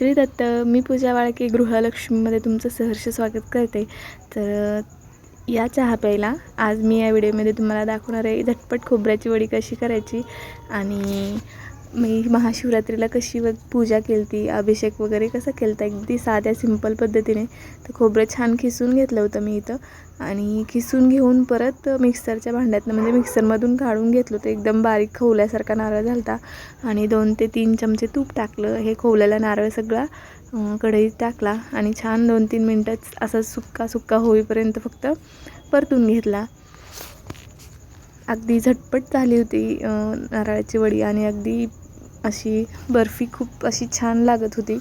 श्री दत्त मी पूजा वाळके गृहलक्ष्मीमध्ये तुमचं सहर्ष स्वागत करते. तर या चहा प्यायला आज मी या व्हिडिओमध्ये तुम्हाला दाखवणार आहे झटपट खोबऱ्याची वडी कशी करायची आणि मी महाशिवरात्रीला कशी व पूजा केली ती अभिषेक वगैरे कसं केलं तर अगदी साध्या सिंपल पद्धतीने. तर खोबरं छान खिसून घेतलं होतं मी इथं. आणि खिसून घेऊन परत मिक्सरच्या भांड्यातनं म्हणजे मिक्सरमधून काढून घेतलं होतं. एकदम बारीक खवल्यासारखा नारळ झालता. आणि दोन ते तीन चमचे तूप टाकलं. हे खवलेला नारळ सगळा कढईत टाकला. आणि छान दोन तीन मिनटंच असा सुक्का सुक्का होईपर्यंत फक्त परतून घेतला. अगदी झटपट झाली होती नारळाची वडी. आणि अगदी अशी बर्फी खूप अशी छान लागत होती.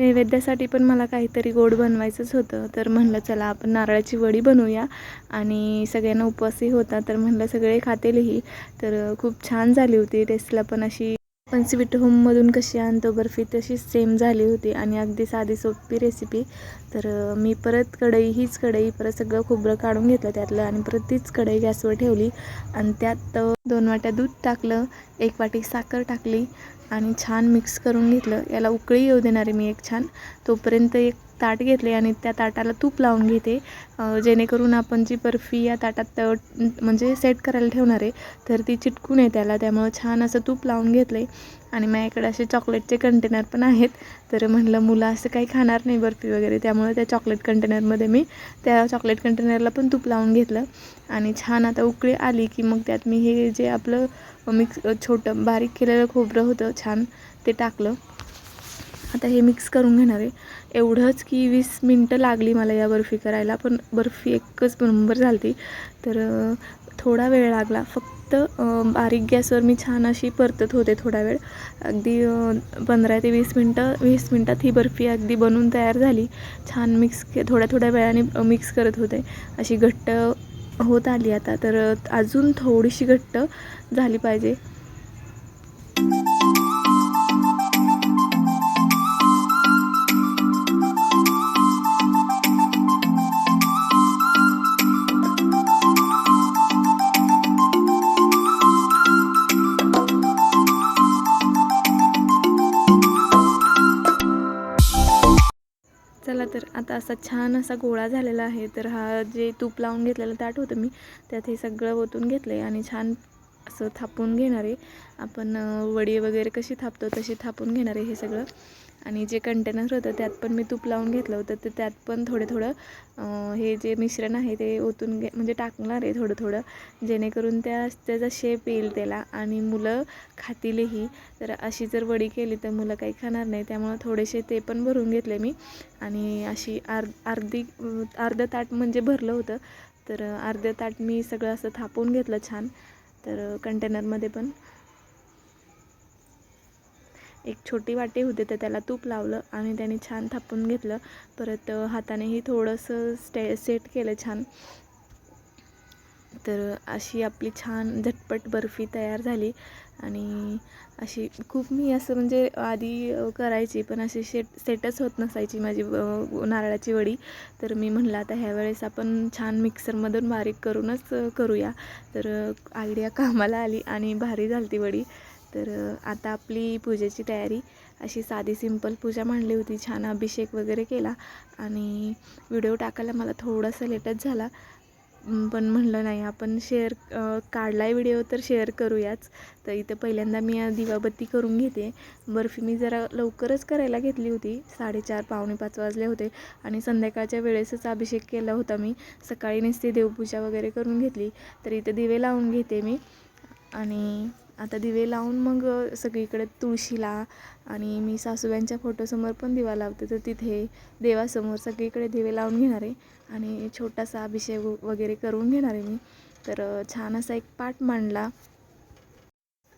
नैवेद्यासाठी पण मला काहीतरी गोड बनवायचंच होतं. तर म्हणलं चला आपण नारळाची वडी बनवूया. आणि सगळ्यांना उपवासही होता तर म्हणलं सगळे खातेलही. तर खूप छान झाली होती. टेस्टला पण अशी पण स्वीट होममधून कशी आणतो बर्फी तशीच सेम झाली होती आणि अगदी साधी सोपी रेसिपी तर मी परत कढई हीच कढई परत सगळं खोबरं काढून घेतलं त्यातलं आणि परत तीच कढई गॅसवर ठेवली. आणि त्यात दोन वाट्या दूध टाकलं एक वाटी साखर टाकली आणि छान मिक्स करून घेतलं. याला उकळी येऊ देणार आहे मी एक छान. तोपर्यंत एक ताट घेतले आणि त्या ताटाला तूप लावून घेते. जेणेकरून आपण जी बर्फी या ताटात म्हणजे सेट करायला ठेवणार आहे तर ती चिटकून आहे त्याला. त्यामुळं छान असं तूप लावून घेतलं आहे आणि माझ्याकडे असे चॉकलेटचे कंटेनर पण आहेत. तर म्हणलं मुलं असं काही खाणार नाही बर्फी वगैरे. त्यामुळे त्या चॉकलेट कंटेनरमध्ये मी त्या चॉकलेट कंटेनरला पण तूप लावून घेतलं. आणि छान आता उकळी आली की मग त्यात मी हे जे आपलं मिक्स छोटं बारीक केलेलं खोबरं होतं छान ते टाकलं. आता हे मिक्स करून घेणार आहे. एवढंच की वीस मिनटं लागली मला या बर्फी करायला पण बर्फी एकच नंबर झाली तर थोडा वेळ लागला. फक्त बारीक गॅसवर मी छान अशी परतत होते थोडा वेळ. अगदी पंधरा ते वीस मिनटं वीस मिनटात ही बर्फी अगदी बनवून तयार झाली. छान मिक्स के थोड्या थोड्या वेळाने मिक्स करत होते. अशी घट्ट होत आली आता. तर अजून थोडीशी घट्ट झाली पाहिजे. आता असा छान असा गोळा झालेला आहे. तर हा जे तूप लावून घेतलेलं ताट होतं मी त्यात हे सगळं ओतून घेतलं आहे आणि छान असं थापून घेणार आहे. आपण वडी वगैरे कशी थापतो तशी थापून घेणार आहे हे सगळं. आणि जे कंटेनर होतं त्यात पण मी तूप लावून घेतलं होतं. तर त्यात पण थोडं थोडं हे जे मिश्रण आहे ते ओतून घे म्हणजे टाकणार आहे थोडं थोडं जेणेकरून त्या त्याचा शेप येईल त्याला. आणि मुलं खातीलही. तर अशी जर वडी केली तर मुलं काही खाणार नाही. त्यामुळं थोडेसे ते पण भरून घेतले मी. आणि अशी आर अर्धी अर्धं ताट म्हणजे भरलं होतं. तर अर्धं ताट मी सगळं असं थापून घेतलं छान. तर कंटेनरमध्ये पण. एक छोटी वाटी होती तर त्याला तूप लावलं आणि त्याने छान थापून घेतलं. परत हातानेही थोडंसं स्टे सेट केलं छान. तर अशी आपली छान झटपट बर्फी तयार झाली. आणि अशी खूप मी असं म्हणजे आधी करायची पण अशी शेट सेटच होत नसायची माझी नारळाची वडी. तर मी म्हणलं आता ह्यावेळेस आपण छान मिक्सरमधून बारीक करूनच करूया. तर आयडिया कामाला आली आणि भारी झाली ती वडी. तर आता आपली पूजेची तयारी. अशी साधी सिंपल पूजा मांडली होती. छान अभिषेक वगैरे केला. आणि व्हिडिओ टाकायला मला थोडासा लेटच झाला. पण म्हणलं नाही आपण शेअर काढला आहे व्हिडिओ तर शेअर करूयाच. तर इथं पहिल्यांदा मी दिवाबत्ती करून घेते. बर्फी मी जरा लवकरच करायला घेतली होती. साडेचार पावणे पाच वाजले होते आणि संध्याकाळच्या वेळेसच अभिषेक केला होता मी. सकाळी नुसती देवपूजा वगैरे करून घेतली. तर इथं दिवे लावून घेते मी. आणि आता दिवे लावून मग सगळीकडे तुळशीला आणि मी सासूबाईंच्या फोटोसमोर पण दिवा लावते. तर तिथे देवासमोर सगळीकडे दिवे लावून घेणार आहे आणि छोटासा अभिषेक वगैरे करून घेणार आहे मी. तर छान असा एक पाठ मांडला.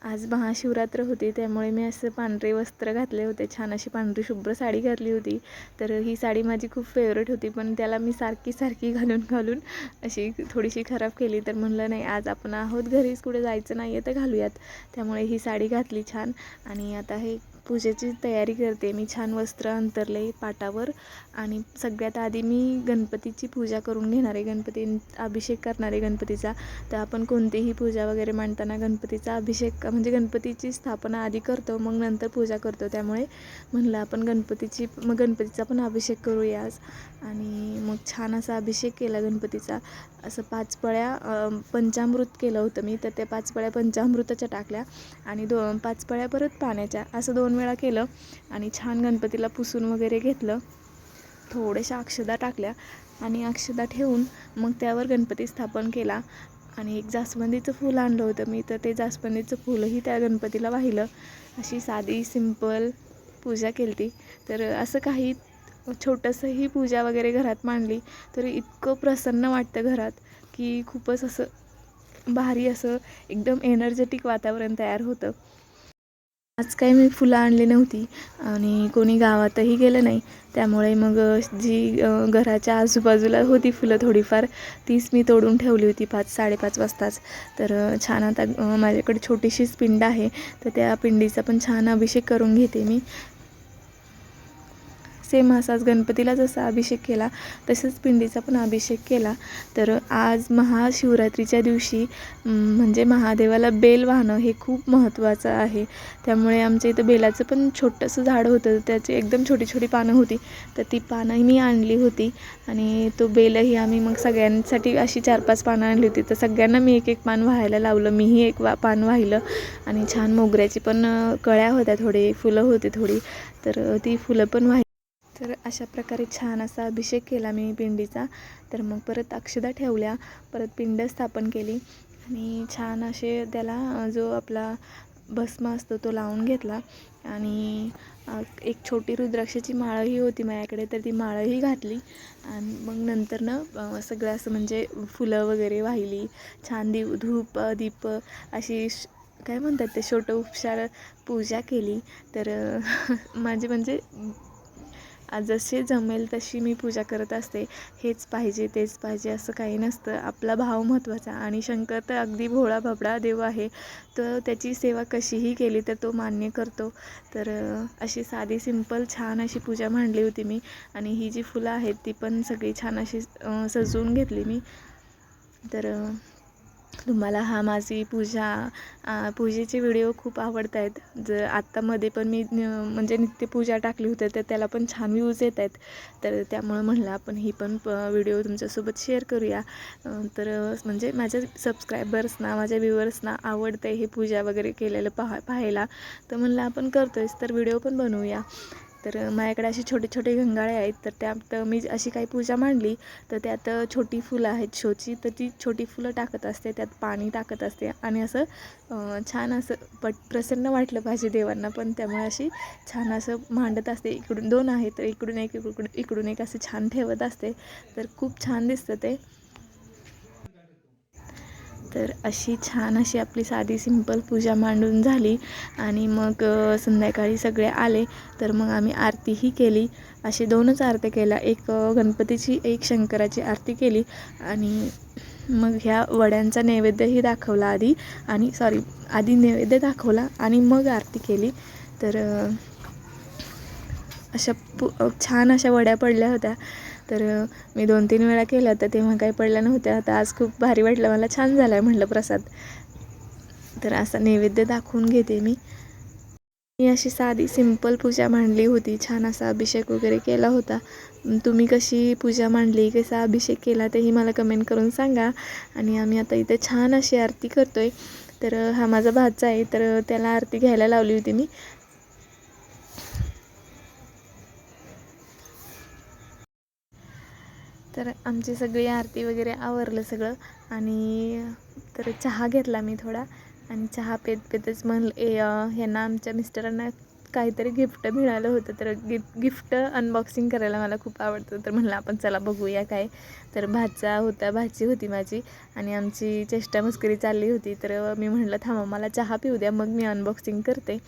आज महाशिवरात्र होती त्यामुळे मी असं पांढरे वस्त्र घातले होते छान अशी पांढरी शुभ्र साडी घातली होती. तर ही साडी माझी खूप फेवरेट होती पण त्याला मी सारखी सारखी घालून घालून अशी थोडीशी खराब केली. तर म्हणलं नाही आज आपण आहोत घरीच कुठे जायचं नाही आहे तर घालूयात. त्यामुळे ही साडी घातली छान. आणि आता हे पूजेची तयारी करते. मी छान वस्त्र अंतरले पाटावर आणि सगळ्यात आधी मी गणपतीची पूजा करून घेणार आहे. गणपती अभिषेक करणार आहे गणपतीचा. तर आपण कोणतीही पूजा वगैरे मांडताना गणपतीचा अभिषेक म्हणजे गणपतीची स्थापना आधी करतो मग नंतर पूजा करतो. त्यामुळे म्हणलं आपण गणपतीची मग गणपतीचा पण अभिषेक करूया आज. आणि मग छान असा अभिषेक केला गणपतीचा. असं पाच पळ्या पंचामृत केलं होतं मी. तर त्या पाच पळ्या पंचामृताच्या टाकल्या आणि दो पाच पळ्या परत पाण्याच्या. असं दोन दोन वेळा केलं आणि छान गणपतीला पुसून वगैरे घेतलं. थोड्याशा अक्षदा टाकल्या आणि अक्षदा ठेवून मग त्यावर गणपती स्थापन केला. आणि एक जास्वंदीचं फूल आणलं होतं. मी तर ते जास्वंदीचं फुलंही त्या गणपतीला वाहिलं. अशी साधी सिंपल पूजा केली ती तर असं काही छोटंसंही पूजा वगैरे घरात मांडली. तर इतकं प्रसन्न वाटतं घरात की खूपच असं भारी असं एकदम एनर्जेटिक वातावरण तयार होतं. आज काही मी फुलं आणली नव्हती आणि कोणी गावातही गेलं नाही. त्यामुळे मग जी घराच्या आजूबाजूला होती फुलं थोडीफार तीच मी तोडून ठेवली होती पाच साडेपाच वाजताच. तर छान आता माझ्याकडे छोटीशीच पिंड आहे. तर त्या पिंडीचा पण छान अभिषेक करून घेते मी. सेम असाच गणपतीला जसा अभिषेक केला तसंच पिंडीचा पण अभिषेक केला. तर आज महाशिवरात्रीच्या दिवशी म्हणजे महादेवाला बेल वाहणं हे खूप महत्त्वाचं आहे. त्यामुळे आमच्या इथं बेलाचं पण छोटंसं झाड होतं त्याची एकदम छोटी छोटी पानं होती तर ती पानंही मी आणली होती. आणि तो बेलही आम्ही मग सगळ्यांसाठी अशी चार पाच पानं आणली होती तर सगळ्यांना मी एक एक पान व्हायला लावलं मीही एक वा पान वाहिलं आणि छान मोगऱ्याची पण कळ्या होत्या थोडी फुलं होती थोडी तर ती फुलं पण वाहि तर अशा प्रकारे छान असा अभिषेक केला मी पिंडीचा. तर मग परत अक्षदा ठेवल्या परत पिंड स्थापन केली आणि छान असे त्याला जो आपला भस्म असतो तो लावून घेतला आणि एक छोटी रुद्राक्षाची माळही होती माझ्याकडे तर ती माळही घातली आणि मग नंतर ना सगळं असं म्हणजे फुलं वगैरे वाहिली छान दिव धूप दीप अशी श- काय म्हणतात ते छोटं उपचार पूजा केली. तर माझे म्हणजे जसे जमेल तशी मी पूजा करत असते. हेच पाहिजे तेच पाहिजे असं काही नसतं. आपला भाव महत्त्वाचा आणि शंकर तर अगदी भोळा भबडा देव आहे. तर त्याची सेवा कशीही केली तर तो मान्य करतो. तर अशी साधी सिंपल छान अशी पूजा मांडली होती मी. आणि ही जी फुलं आहेत ती पण सगळी छान अशी सजवून घेतली मी. तर तुम्हाला हा माझी पूजा पूजेचे व्हिडिओ खूप आवडत आहेत जर आत्तामध्ये पण मी म्हणजे नित्यपूजा टाकली होती तर त्याला पण छान व्ह्यूज येत आहेत तर त्यामुळं म्हणलं आपण ही पण प व्हिडिओ तुमच्यासोबत शेअर करूया. तर म्हणजे माझ्या सबस्क्रायबर्सना माझ्या व्ह्युअर्सना आवडतं हे पूजा वगैरे केलेलं पाहा पाहायला. तर म्हणलं आपण करतो आहेस तर व्हिडिओ पण बनवूया. तर माझ्याकडे असे छोटे छोटे गंगाळे आहेत तर त्यात मी अशी काही पूजा मांडली तर त्यात छोटी फुलं आहेत शोची तर ती छोटी फुलं टाकत असते त्यात पाणी टाकत असते आणि असं छान असं पट प्रसन्न वाटलं पाहिजे देवांना पण त्यामुळे अशी छान असं मांडत असते. इकडून दोन आहे तर इकडून एक इकडून इकडून एक असं छान ठेवत असते तर खूप छान दिसतं ते. तर अशी छान अशी आपली साधी सिंपल पूजा मांडून झाली. आणि मग संध्याकाळी सगळे आले. तर मग आम्ही आरतीही केली. अशी दोनच आरत्या केल्या. एक गणपतीची एक शंकराची आरती केली. आणि मग ह्या वड्यांचा नैवेद्यही दाखवला आधी. आणि सॉरी आधी नैवेद्य दाखवला आणि मग आरती केली. तर अशा पु छान अशा वड्या पडल्या होत्या. तर मी दोन तीन वेळा केला तर तेव्हा काही पडल्या नव्हत्या. आता आज खूप भारी वाटलं. मला छान झालं आहे म्हटलं प्रसाद. तर असा नैवेद्य दाखवून घेते मी. मी अशी साधी सिंपल पूजा मांडली होती. छान असा अभिषेक वगैरे केला होता. तुम्ही कशी पूजा मांडली कसा अभिषेक केला तेही मला कमेंट करून सांगा. आणि आम्ही आता इथे छान अशी आरती करतो आहे तर हा माझा भाचा आहे. तर त्याला आरती घ्यायला लावली होती मी. तर आमची सगळी आरती वगैरे आवरलं सगळं आणि तर चहा घेतला मी थोडा आणि चहा पेत पेतच म्हण ए ह्यांना आमच्या मिस्टरांना काहीतरी गिफ्ट मिळालं होतं. तर गिफ्ट गिफ्ट अनबॉक्सिंग करायला मला खूप आवडतं. तर म्हणलं आपण चला बघूया काय. तर भाचा होता भाची होती माझी आणि आमची चेष्टा मस्करी चालली होती. तर मी म्हणलं थांबा मला चहा पिऊ द्या मग मी अनबॉक्सिंग करते.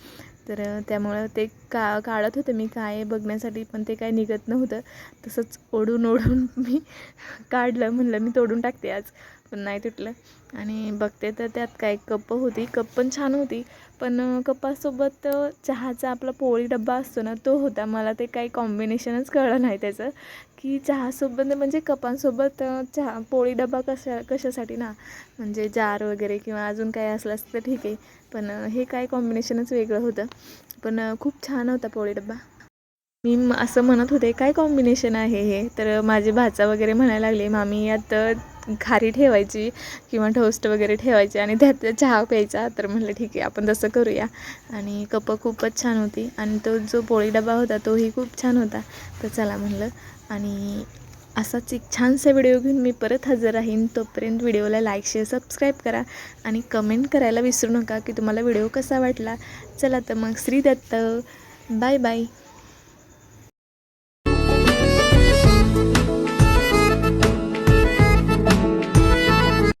तर त्यामुळं ते का काढत होते मी काय बघण्यासाठी पण ते काय निघत नव्हतं. तसंच ओढून ओढून मी काढलं म्हणलं मी तोडून टाकते आज. पण नाही तुटलं. आणि बघते तर त्यात काय कप होती. कप पण छान होती. पण कपासोबत चहाचा आपला पोळी डब्बा असतो ना तो होता. मला ते काही कॉम्बिनेशनच कळलं नाही त्याचं. की चहासोबत म्हणजे कपांसोबत चहा पोळी डब्बा कशा कशासाठी ना? म्हणजे जार वगैरे किंवा अजून काही असलं असतं तर ठीक आहे. पण हे काय कॉम्बिनेशनच वेगळं होतं. पण खूप छान होता पोळी डब्बा. मी म- असं म्हणत होते काय कॉम्बिनेशन आहे हे? तर माझे भाचा वगैरे म्हणायला लागले मामी यात खारी ठेवायची किंवा ठोस्ट वगैरे ठेवायची आणि त्यात चहा प्यायचा. तर म्हटलं ठीक आहे आपण तसं करूया. आणि कपं खूपच छान होती आणि तो जो पोळी डबा होता तोही खूप छान होता. तर चला म्हणलं आणि असाच एक छानसा व्हिडिओ घेऊन मी परत हजर राहीन. तोपर्यंत व्हिडिओला लाईक शेअर सबस्क्राईब करा आणि कमेंट करायला विसरू नका की तुम्हाला व्हिडिओ कसा वाटला. चला तर मग श्री दत्त बाय बाय